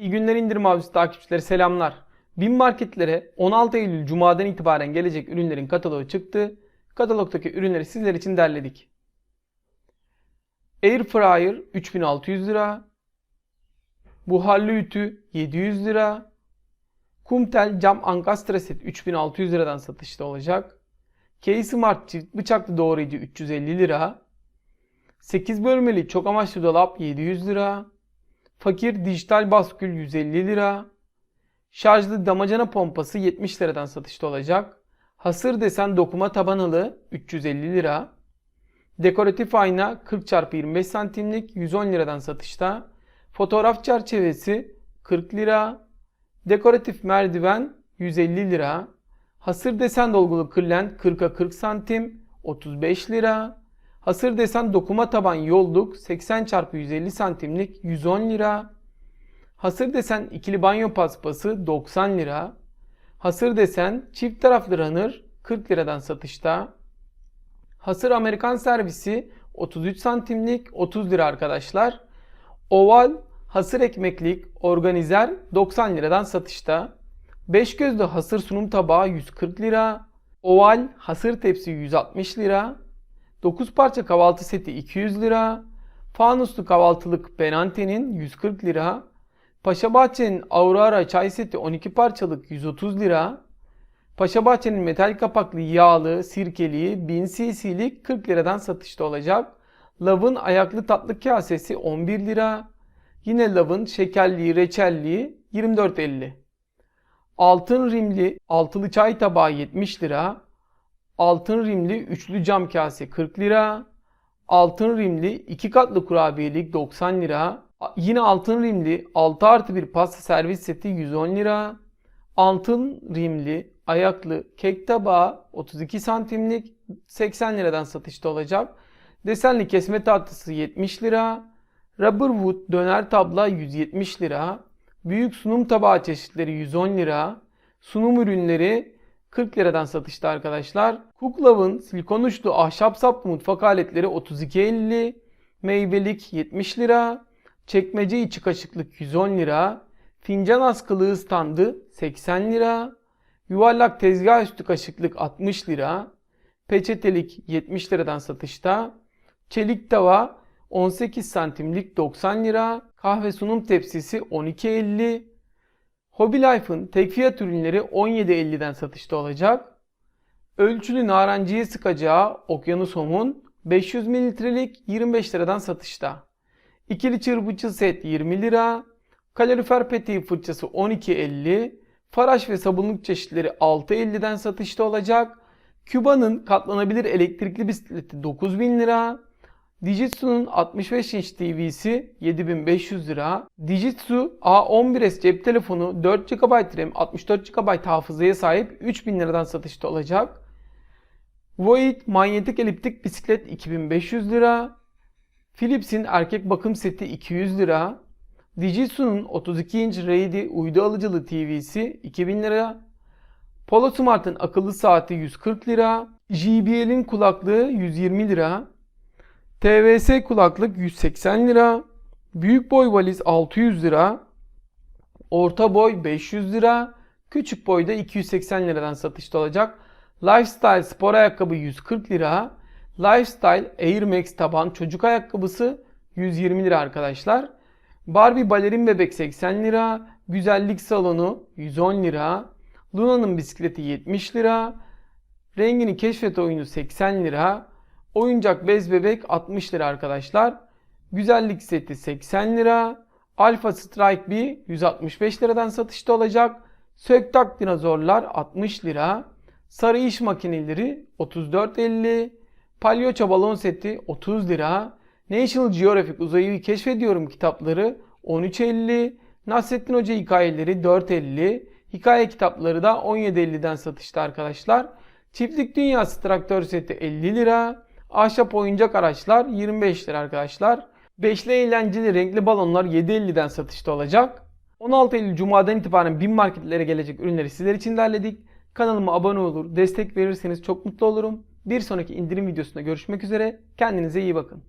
İyi günler indirim avcısı takipçileri selamlar. Bin marketlere 16 Eylül Cuma'dan itibaren gelecek ürünlerin kataloğu çıktı. Katalogdaki ürünleri sizler için derledik. Air Fryer 3600 lira. Buharlı ütü 700 lira. Kumtel cam ankastre set 3600 liradan satışta olacak. K-Smart çift bıçaklı doğrayıcı 350 lira. 8 bölmeli çok amaçlı dolap 700 lira. Fakir dijital baskül 150 lira. Şarjlı damacana pompası 70 liradan satışta olacak. Hasır desen dokuma tabanılı 350 lira. Dekoratif ayna 40 x 25 santimlik 110 liradan satışta. Fotoğraf çerçevesi 40 lira. Dekoratif merdiven 150 lira. Hasır desen dolgulu kırlent 40'a 40 santim 35 lira. Hasır desen dokuma taban yolluk 80 x 150 santimlik 110 lira. Hasır desen ikili banyo paspası 90 lira. Hasır desen çift taraflı runner 40 liradan satışta. Hasır Amerikan servisi 33 santimlik 30 lira arkadaşlar. Oval hasır ekmeklik organizer 90 liradan satışta. 5 gözlü hasır sunum tabağı 140 lira. Oval hasır tepsi 160 lira. 9 parça kahvaltı seti 200 lira. Fanuslu kahvaltılık Benante'nin 140 lira. Paşa Bahçe'nin Aurora çay seti 12 parçalık 130 lira. Paşa Bahçe'nin metal kapaklı yağlı, sirkeli, 1000 cc'lik 40 liradan satışta olacak. Love'ın ayaklı tatlı kasesi 11 lira. Yine Love'ın şekerli, reçelli 24.50. Altın rimli altılı çay tabağı 70 lira. Altın rimli üçlü cam kase 40 lira. Altın rimli iki katlı kurabiyelik 90 lira. Yine altın rimli 6 artı bir pasta servis seti 110 lira. Altın rimli ayaklı kek tabağı 32 santimlik 80 liradan satışta olacak. Desenli kesme tatlısı 70 lira. Rubberwood döner tabla 170 lira. Büyük sunum tabağı çeşitleri 110 lira. Sunum ürünleri 40 liradan satışta arkadaşlar. Cooklove'ın silikon uçlu ahşap saplı mutfak aletleri 32.50. Meyvelik 70 lira. Çekmece içi kaşıklık 110 lira. Fincan askılığı standı 80 lira. Yuvarlak tezgah üstü kaşıklık 60 lira. Peçetelik 70 liradan satışta. Çelik tava 18 santimlik 90 lira. Kahve sunum tepsisi 12.50. Hobby Life'ın tek fiyat ürünleri 17.50'den satışta olacak. Ölçülü narenciye sıkacağı Okyanus Home'un 500 mililitrelik 25 liradan satışta. İkili çırpıcı set 20 lira. Kalorifer peteği fırçası 12.50. Faraş ve sabunluk çeşitleri 6.50'den satışta olacak. Küba'nın katlanabilir elektrikli bisikleti 9000 lira. Dijitsu'nun 65 inç TV'si 7500 lira. Dijitsu A11s cep telefonu 4 GB RAM 64 GB hafızaya sahip 3000 liradan satışta olacak. Void manyetik eliptik bisiklet 2500 lira. Philips'in erkek bakım seti 200 lira. Dijitsu'nun 32 inç RAID uydu alıcılı TV'si 2000 lira. Polo Smart'ın akıllı saati 140 lira. JBL'in kulaklığı 120 lira. TVS kulaklık 180 lira. Büyük boy valiz 600 lira. Orta boy 500 lira. Küçük boy da 280 liradan satışta olacak. Lifestyle spor ayakkabı 140 lira. Lifestyle Air Max taban çocuk ayakkabısı 120 lira arkadaşlar. Barbie balerin bebek 80 lira. Güzellik salonu 110 lira. Luna'nın bisikleti 70 lira. Rengini keşfet oyunu 80 lira. Oyuncak bez bebek 60 lira arkadaşlar. Güzellik seti 80 lira. Alpha Strike B 165 liradan satışta olacak. Söktak dinozorlar 60 lira. Sarı iş makineleri 34.50. Palyoça balon seti 30 lira. National Geographic uzayı keşfediyorum kitapları 13.50. Nasrettin Hoca hikayeleri 4.50. Hikaye kitapları da 17.50'den satışta arkadaşlar. Çiftlik Dünyası traktör seti 50 lira. Ahşap oyuncak araçlar 25 lira arkadaşlar. Beşli eğlenceli renkli balonlar 7.50'den satışta olacak. 16 Eylül Cuma'dan itibaren bin marketlere gelecek ürünleri sizler için derledik. Kanalıma abone olur, destek verirseniz çok mutlu olurum. Bir sonraki indirim videosunda görüşmek üzere. Kendinize iyi bakın.